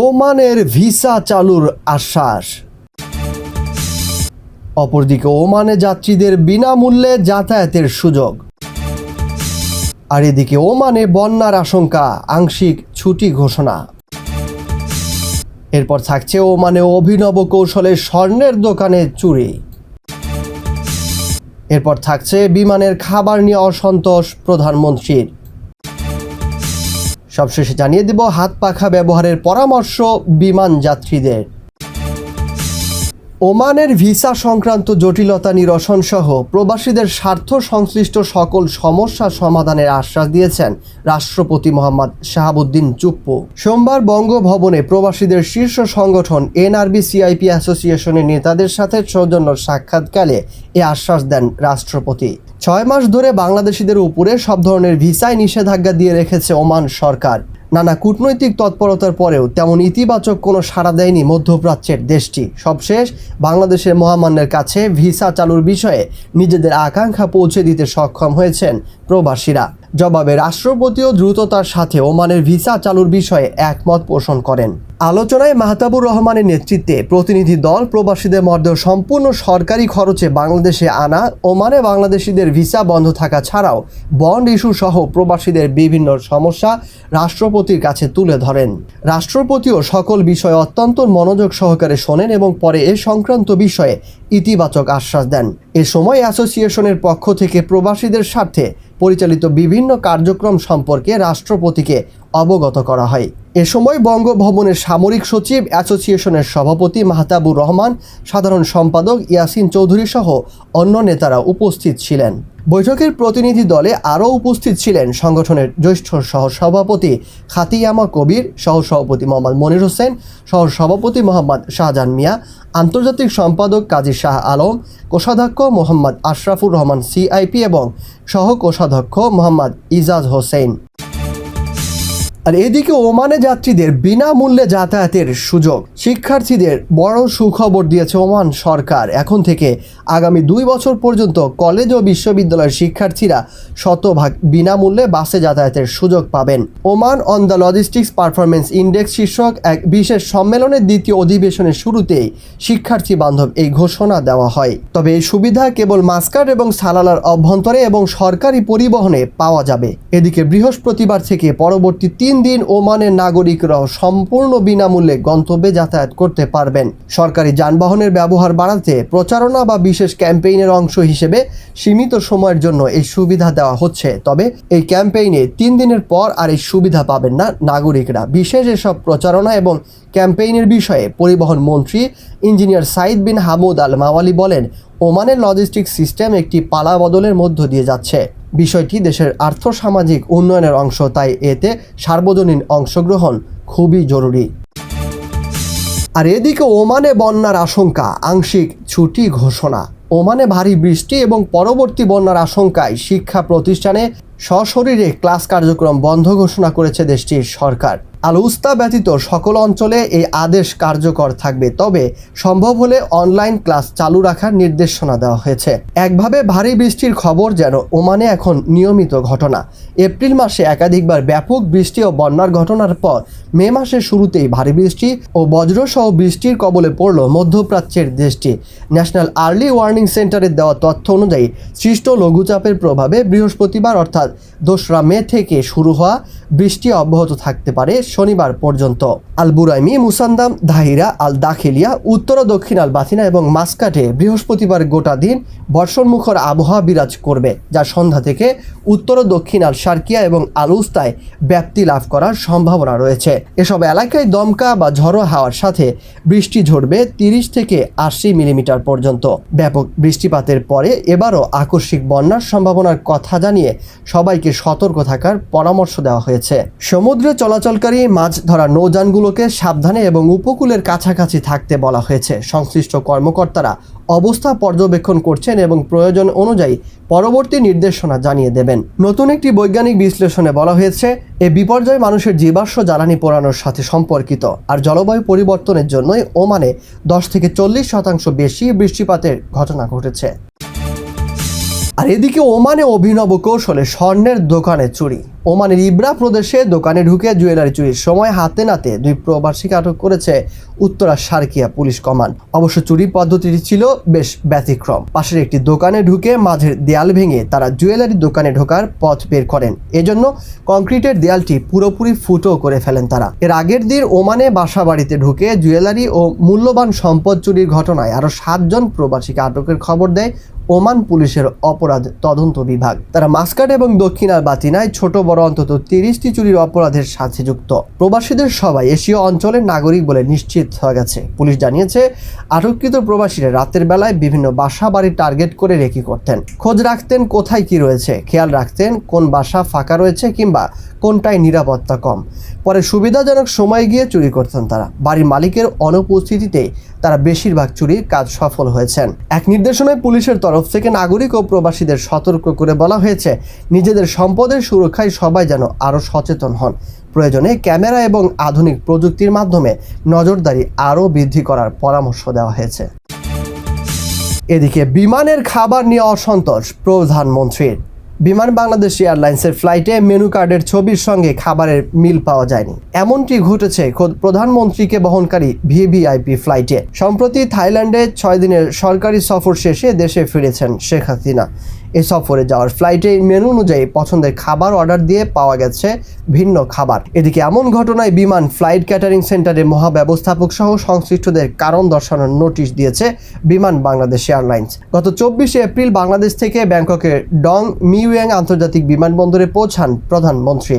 ওমানের ভিসা চালুর আশ্বাস। অপরদিকে ওমানে যাত্রীদের বিনামূল্যে যাতায়াতের সুযোগ। আর এদিকে ওমানে বন্যার আশঙ্কা, আংশিক ছুটি ঘোষণা। এরপর থাকছে ওমানে অভিনব কৌশলে স্বর্ণের দোকানে চুরি। এরপর থাকছে বিমানের খাবার নিয়ে অসন্তোষ প্রধানমন্ত্রীর। সবশেষে জানিয়ে দেব হাত পাখা ব্যবহারের পরামর্শ বিমান যাত্রীদের। ওমানের ভিসা সংক্রান্ত জটিলতা নিরসন সহ প্রবাসীদের স্বার্থ সংশ্লিষ্ট সকল সমস্যা সমাধানের আশ্বাস দিয়েছেন রাষ্ট্রপতি মোহাম্মদ শাহাবুদ্দিন চুপ্পু। সোমবার বঙ্গভবনে প্রবাসীদের শীর্ষ সংগঠন এনআরবি সিআইপি অ্যাসোসিয়েশনের নেতাদের সাথে সৌজন্য সাক্ষাৎকালে এ আশ্বাস দেন রাষ্ট্রপতি। ছয় মাস ধরে বাংলাদেশিদের উপরে সব ধরনের ভিসায় নিষেধাজ্ঞা দিয়ে রেখেছে ওমান সরকার। নানা কূটনৈতিক তৎপরতার পরেও তেমন ইতিবাচক কোনো সাড়া দেয়নি মধ্যপ্রাচ্যের দেশটি। সবশেষ, বাংলাদেশের মহামান্যের কাছে ভিসা চালুর বিষয়ে নিজেদের আকাঙ্ক্ষা পৌঁছে দিতে সক্ষম হয়েছেন প্রবাসীরা। জবাবে রাষ্ট্রপতিও দ্রুততার সাথে ওমানের ভিসা চালুর বিষয়ে একমত পোষণ করেন। আলোচনায় মাহতাবুর রহমানের নেতৃত্বে প্রতিনিধি দল প্রবাসীদের মধ্যে সম্পূর্ণ সরকারি খরচে বাংলাদেশে আনা, ওমানে বাংলাদেশিদের ভিসা বন্ধ থাকা ছাড়াও বন্ড ইস্যু সহ প্রবাসীদের বিভিন্ন সমস্যা রাষ্ট্রপতির কাছে তুলে ধরেন। রাষ্ট্রপতিও সকল বিষয়ে অত্যন্ত মনোযোগ সহকারে শোনেন এবং পরে এ সংক্রান্ত বিষয়ে ইতিবাচক আশ্বাস দেন। এ সময় অ্যাসোসিয়েশনের পক্ষ থেকে প্রবাসীদের স্বার্থে পরিচালিত বিভিন্ন কার্যক্রম সম্পর্কে রাষ্ট্রপতিকে অবগত করা হয়। এ সময় বঙ্গভবনের সামরিক সচিব অ্যাসোসিয়েশনের সভাপতি মাহতাবুর রহমান, সাধারণ সম্পাদক ইয়াসিন চৌধুরী সহ অন্য নেতারা উপস্থিত ছিলেন। বৈঠকের প্রতিনিধি দলে আরও উপস্থিত ছিলেন সংগঠনের জ্যেষ্ঠ সহসভাপতি খাতিয়ামা কবির, সহসভাপতি মোহাম্মদ মনির হোসেন, সহসভাপতি মোহাম্মদ শাহজাহান মিয়া, আন্তর্জাতিক সম্পাদক কাজী শাহ আলম, কোষাধ্যক্ষ মোহাম্মদ আশরাফুর রহমান সিআইপি এবং সহ কোষাধ্যক্ষ মোহাম্মদ ইজাজ হোসেন। আর এদিকে ওমানে যাত্রীদের বিনামূল্যে যাতায়াতের সুযোগ। শিক্ষার্থীদের বড় সুখবর দিয়েছে ওমান সরকার। এখন থেকে আগামী দুই বছর পর্যন্ত কলেজ ও বিশ্ববিদ্যালয়ের শিক্ষার্থীরা শতভাগ বিনামূল্যে বাসে যাতায়াতের সুযোগ পাবেন। Oman on the logistics performance index শীর্ষক এক বিশেষ সম্মেলনের দ্বিতীয় অধিবেশনের শুরুতেই শিক্ষার্থী বান্ধব এই ঘোষণা দেওয়া হয়। তবে এই সুবিধা কেবল মাস্কাট এবং সালালার অভ্যন্তরে এবং সরকারি পরিবহনে পাওয়া যাবে। এদিকে বৃহস্পতিবার থেকে পরবর্তী তিন দিন ওমানের নাগরিকরাও সম্পূর্ণ বিনামূল্যে গন্তব্যে যাতায়াত করতে পারবেন। সরকারি যানবাহনের ব্যবহার বাড়াতে প্রচারণা বা বিশেষ ক্যাম্পেইনের অংশ হিসেবে সীমিত সময়ের জন্য এই সুবিধা দেওয়া হচ্ছে। তবে এই ক্যাম্পেইনে তিন দিনের পর আর এই সুবিধা পাবেন না নাগরিকরা। বিশেষ এসব প্রচারণা এবং ক্যাম্পেইনের বিষয়ে পরিবহন মন্ত্রী engineer Said bin Hamoud Al Maawali বলেন, ওমানের লজিস্টিক সিস্টেম একটি পালা বদলের মধ্য দিয়ে যাচ্ছে। বিষয়টি দেশের আর্থসামাজিক উন্নয়নের অংশ, তাই এতে সার্বজনীন অংশগ্রহণ খুবই জরুরি। আর এদিকে ওমানে বন্যার আশঙ্কা, আংশিক ছুটি ঘোষণা। ওমানে ভারী বৃষ্টি এবং পরবর্তী বন্যার আশঙ্কায় শিক্ষা প্রতিষ্ঠানে সশরীরে ক্লাস কার্যক্রম বন্ধ ঘোষণা করেছে দেশটির সরকার। আল উস্তা ব্যতীত সকল অঞ্চলে এই আদেশ কার্যকর থাকবে। তবে সম্ভব হলে অনলাইন ক্লাস চালু রাখার নির্দেশনা দেওয়া হয়েছে। একভাবে ভারী বৃষ্টির খবর যেন ওমানে এখন নিয়মিত ঘটনা। এপ্রিল মাসে একাধিকবার ব্যাপক বৃষ্টি ও বন্যার ঘটনার পর মে মাসের শুরুতেই ভারী বৃষ্টি ও বজ্রসহ বৃষ্টির কবলে পড়ল মধ্যপ্রাচ্যের দেশটি। ন্যাশনাল আর্লি ওয়ার্নিং সেন্টারের দেওয়া তথ্য অনুযায়ী সৃষ্ট লঘুচাপের প্রভাবে বৃহস্পতিবার অর্থাৎ দোসরা মে থেকে শুরু হওয়া বৃষ্টি অব্যাহত থাকতে পারে শনিবার পর্যন্ত। আল বুরাইমি মুসান্দাম দাহিরা আল দাখিলিয়া উত্তর ও দক্ষিণ আল বাথিনা এবং মাসকাটে বৃহস্পতিবার গোটা দিন বর্ষণমুখর আবহাওয়া বিরাজ করবে, যা সন্ধ্যা থেকে উত্তর ও দক্ষিণ আল সার্কিয়া এবং আলুস্তায় ব্যাপ্তি লাভ করার সম্ভাবনা রয়েছে। এসব এলাকায় দমকা বা ঝড়ো হাওয়ার সাথে বৃষ্টি ঝরবে তিরিশ থেকে আশি মিলিমিটার পর্যন্ত। ব্যাপক বৃষ্টিপাতের পরে এবারও আকস্মিক বন্যার সম্ভাবনার কথা জানিয়ে সবাইকে সতর্ক থাকার পরামর্শ দেওয়া হয়েছে। সমুদ্রে চলাচলকারী মাছ ধরা নৌযানগুলোকে সাবধানে এবং উপকূলের কাছাকাছি থাকতে বলা হয়েছে। সংশ্লিষ্ট কর্মকর্তারা অবস্থা পর্যবেক্ষণ করছেন এবং প্রয়োজন অনুযায়ী পরবর্তী নির্দেশনা জানিয়ে দেবেন। নতুন একটি বৈজ্ঞানিক বিশ্লেষণে বলা হয়েছে, এ বিপর্যয় মানুষের জীবাশ্ম জ্বালানি পোড়ানোর সাথে সম্পর্কিত আর জলবায়ু পরিবর্তনের জন্যই ওমানে দশ থেকে চল্লিশ শতাংশ বেশি বৃষ্টিপাতের ঘটনা ঘটেছে। আর এদিকে ওমানে অভিনব কৌশলে স্বর্ণের দোকানে চুরি। ওমানের ইব্রা প্রদেশে দোকানে ঢুকে জুয়েলারি চুরির সময় হাতে নাতে দুই প্রবাসীকে আটক করেছে উত্তরা সার্কিয়া পুলিশ কমান্ড। অবশ্য চুরি পদ্ধতিটি ছিল বেশ ব্যতিক্রম। পাশের একটি দোকানে ঢুকে মাঝের দেয়াল ভেঙে তারা জুয়েলারি দোকানে ঢোকার পথ বের করেন। এজন্য কংক্রিটের দেয়ালটি পুরোপুরি ফুটো করে ফেলেন তারা। এর আগের দিন ওমানে বাসা বাড়িতে ঢুকে জুয়েলারি ও মূল্যবান সম্পদ চুরির ঘটনায় আরও সাতজন প্রবাসীকে আটকের খবর দেয় ওমান পুলিশের অপরাধ তদন্ত বিভাগ। তারা মাস্কাট এবং দক্ষিণার বাতিনায় ছোট, বড়, অন্তত তিরিশটি চুরির অপরাধের সাথে যুক্ত। প্রবাসীদের সবাই এশীয় অঞ্চলের নাগরিক বলে নিশ্চিত হয়ে গেছে। পুলিশ জানিয়েছে, আটককৃত প্রবাসীরা রাতের বেলায় বিভিন্ন বাসা বাড়ি টার্গেট করে রেকি করতেন। খোঁজ রাখতেন কোথায় কি রয়েছে, খেয়াল রাখতেন কোন বাসা ফাঁকা রয়েছে কিংবা কোনটায় নিরাপত্তা কম? পরে সুবিধাজনক সময় গিয়ে চুরি করতেন তারা। বাড়ির মালিকের অনুপস্থিতিতে তারা বেশিরভাগ চুরির কাজ সফল হয়েছেন। এক নির্দেশনায় পুলিশের তরফ থেকে নাগরিক ও প্রবাসীদের সতর্ক করে বলা হয়েছে, নিজেদের সম্পদের সুরক্ষায় সবাই যেন আরও সচেতন হন। প্রয়োজনে ক্যামেরা এবং আধুনিক প্রযুক্তির মাধ্যমে নজরদারি আরও বৃদ্ধি করার পরামর্শ দেওয়া হয়েছে। এদিকে বিমানের খাবার নিয়ে অসন্তোষ প্রধানমন্ত্রীর। বিমান বাংলাদেশ এয়ারলাইন্সের ফ্লাইটে মেনু কার্ডের ছবির সঙ্গে খাবারের মিল পাওয়া যায়নি। এমনটি ঘটেছে খোদ প্রধানমন্ত্রীকে বহনকারী ভিভিআইপি ফ্লাইটে। সম্প্রতি থাইল্যান্ডে ছয় দিনের সরকারি সফর শেষে দেশে ফিরেছেন শেখ হাসিনা। এ সফরে যাওয়ার ফ্লাইটে মেনু অনুযায়ী পছন্দের খাবার অর্ডার দিয়ে পাওয়া গেছে ভিন্ন খাবার। এদিকে এমন ঘটনায় বিমান ফ্লাইট ক্যাটারিং সেন্টারের মহাব্যবস্থাপক সহ সংশ্লিষ্টদের কারণ দর্শানোর নোটিশ দিয়েছে বিমান বাংলাদেশ এয়ারলাইন্স গত চব্বিশে এপ্রিল বাংলাদেশ থেকে ব্যাংককের ডং মিউয়াং আন্তর্জাতিক বিমানবন্দরে পৌঁছান প্রধানমন্ত্রী।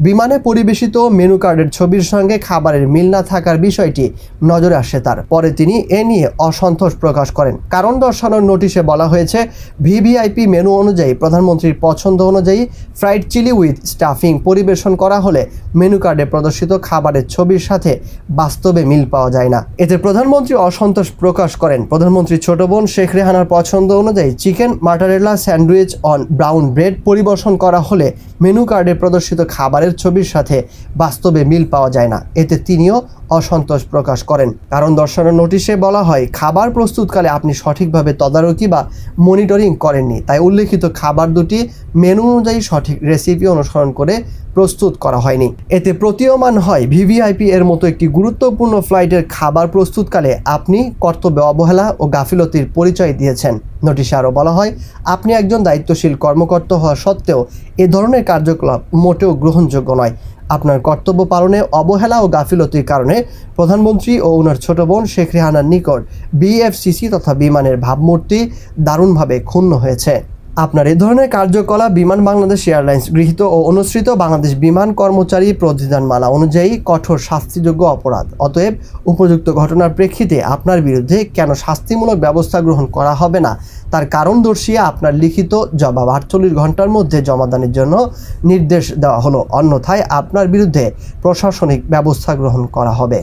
বিমানে পরিবেশিত মেনু কার্ডের ছবির সঙ্গে খাবারের মিল না থাকার বিষয়টি নজরে আসে তার। পরে তিনি এ নিয়ে অসন্তোষ প্রকাশ করেন। কারণ দর্শানোর নোটিশে বলা হয়েছে, ভিভিআইপি মেনু অনুযায়ী প্রধানমন্ত্রীর পছন্দ অনুযায়ী ফ্রাইড চিলি উইথ স্টাফিং পরিবেশন করা হলে মেনু কার্ডে প্রদর্শিত খাবারের ছবির সাথে বাস্তবে মিল পাওয়া যায় না। এতে প্রধানমন্ত্রী অসন্তোষ প্রকাশ করেন। প্রধানমন্ত্রী ছোট বোন শেখ রেহানার পছন্দ অনুযায়ী chicken mozzarella sandwich on brown bread পরিবেশন করা হলে মেনু কার্ডে প্রদর্শিত খাবারের ছবির সাথে বাস্তবে মিল পাওয়া যায় না। এতে তিনিও অসন্তোষ প্রকাশ করেন। কারণ দর্শানোর নোটিশে বলা হয়, খাবার প্রস্তুতকালে আপনি সঠিকভাবে তদারকি বা মনিটরিং করেননি। তাই উল্লেখিত খাবার দুটি মেনু অনুযায়ী সঠিক রেসিপি অনুসরণ করে প্রস্তুত করা হয়নি। এতে প্রতীয়মান হয়, ভিভিআইপি এর মতো একটি গুরুত্বপূর্ণ ফ্লাইটের খাবার প্রস্তুতকালে আপনি কর্তব্য অবহেলা ও গাফিলতির পরিচয় দিয়েছেন। নোটিশে আরও বলা হয়, আপনি একজন দায়িত্বশীল কর্মকর্তা হওয়া সত্ত্বেও এ ধরনের কার্যকলাপ মোটেও গ্রহণযোগ্য নয়। আপনার কর্তব্য পালনে অবহেলা ও গাফিলতির কারণে প্রধানমন্ত্রী ও ওনার ছোট বোন শেখ রেহানার নিকট বিএফসিসি তথা বিমানের ভাবমূর্তি দারুণভাবে ক্ষুণ্ণ হয়েছে। আপনার এ ধরনের কার্যকলাপ বিমান বাংলাদেশ এয়ারলাইন্স গৃহীত ও অনুসৃত বাংলাদেশ বিমান কর্মচারী প্রতিদানমালা অনুযায়ী কঠোর শাস্তিযোগ্য অপরাধ। অতএব উপযুক্ত ঘটনার প্রেক্ষিতে আপনার বিরুদ্ধে কেন শাস্তিমূলক ব্যবস্থা গ্রহণ করা হবে না? তার কারণ দর্শিয়ে আপনার লিখিত জবাব আটচল্লিশ ঘণ্টার মধ্যে জমাদানের জন্য নির্দেশ দেওয়া হলো। অন্যথায় আপনার বিরুদ্ধে প্রশাসনিক ব্যবস্থা গ্রহণ করা হবে।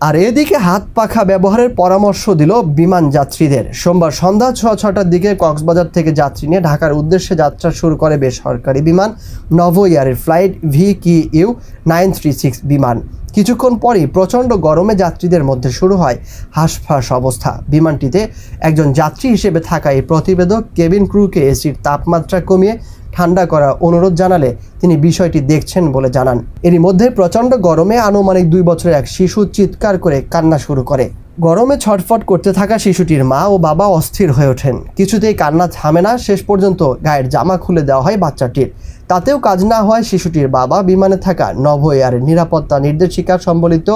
আর এদিকে হাত পাখা ব্যবহারের পরামর্শ দিল বিমান যাত্রীদের। সোমবার সন্ধ্যা ছ ছটার দিকে কক্সবাজার থেকে যাত্রী নিয়ে ঢাকার উদ্দেশ্যে যাত্রা শুরু করে বেসরকারি বিমান নভ এয়ারের flight V Q nine three six বিমান। কিছুক্ষণ পরই প্রচণ্ড গরমে যাত্রীদের মধ্যে শুরু হয় হাঁসফাঁস অবস্থা। বিমানটিতে একজন যাত্রী হিসেবে থাকা এই প্রতিবেদক কেবিন ক্রুকে এসির তাপমাত্রা কমিয়ে ঠান্ডা করার অনুরোধ জানালে তিনি বিষয়টি দেখছেন বলে জানান। এরই মধ্যে প্রচণ্ড গরমে আনুমানিক দুই বছরের এক শিশু চিৎকার করে কান্না শুরু করে। গরমে ছটফট করতে থাকা শিশুটির মা ও বাবা অস্থির হয়ে ওঠেন। কিছুতেই কান্না থামে না। শেষ পর্যন্ত গায়ের জামা খুলে দেওয়া হয় বাচ্চাটির। তাতেও কাজ না হয় শিশুটির বাবা বিমানে থাকা নভ এয়ারের নিরাপত্তা নির্দেশিকা সম্বলিত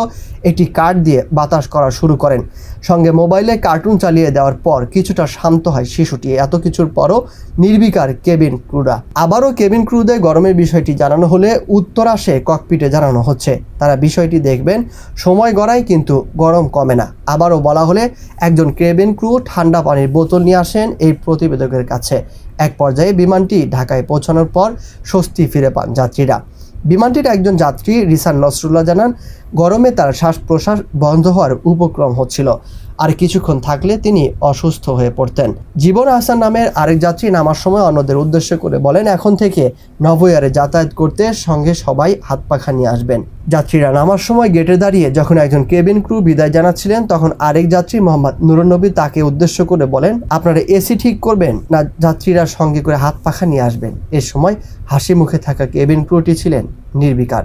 একটি কার্ড দিয়ে বাতাস করা শুরু করেন। সঙ্গে মোবাইলে কার্টুন চালিয়ে দেওয়ার পর কিছুটা শান্ত হয় শিশুটি। এত কিছুর পরও নির্বিকার কেবিন ক্রুরা। আবারও কেবিন ক্রুদের গরমের বিষয়টি জানানো হলে উত্তর আসে ককপিটে জানানো হচ্ছে। তারা বিষয়টি দেখবেন। সময় গড়ায় কিন্তু গরম কমে না। আবারও বলা হলে একজন কেবিন ক্রু ঠান্ডা পানির বোতল নিয়ে আসেন এই প্রতিবেদকের কাছে। এক পর্যায়ে বিমানটি ঢাকায় পৌঁছানোর পর স্বস্তি ফিরে পান যাত্রীরা। বিমানটির একজন যাত্রী রিসান নসরুল্লাহ জানান গরমে তার শ্বাস প্রশ্বাস বন্ধ হওয়ার উপক্রম হচ্ছিল। আর কিছুক্ষণ থাকলে তিনি অসুস্থ হয়ে পড়তেন। জীবন আহসান নামের আরেক যাত্রী নামার সময় অন্যদের উদ্দেশ্য করে বলেন, এখন থেকে নভোয়ারে যাতায়াত করতে সঙ্গে সবাই হাত পাখা নিয়ে আসবেন। যাত্রীরা নামার সময় গেটে দাঁড়িয়ে যখন একজন কেবিন ক্রু বিদায় জানাচ্ছিলেন, তখন আরেক যাত্রী মোহাম্মদ নুরুন্নবী তাকে উদ্দেশ্য করে বলেন, আপনারা এসি ঠিক করবেন না যাত্রীরা সঙ্গে করে হাত পাখা নিয়ে আসবেন? এ সময় হাসি মুখে থাকা কেবিন ক্রুটি ছিলেন নির্বিকার।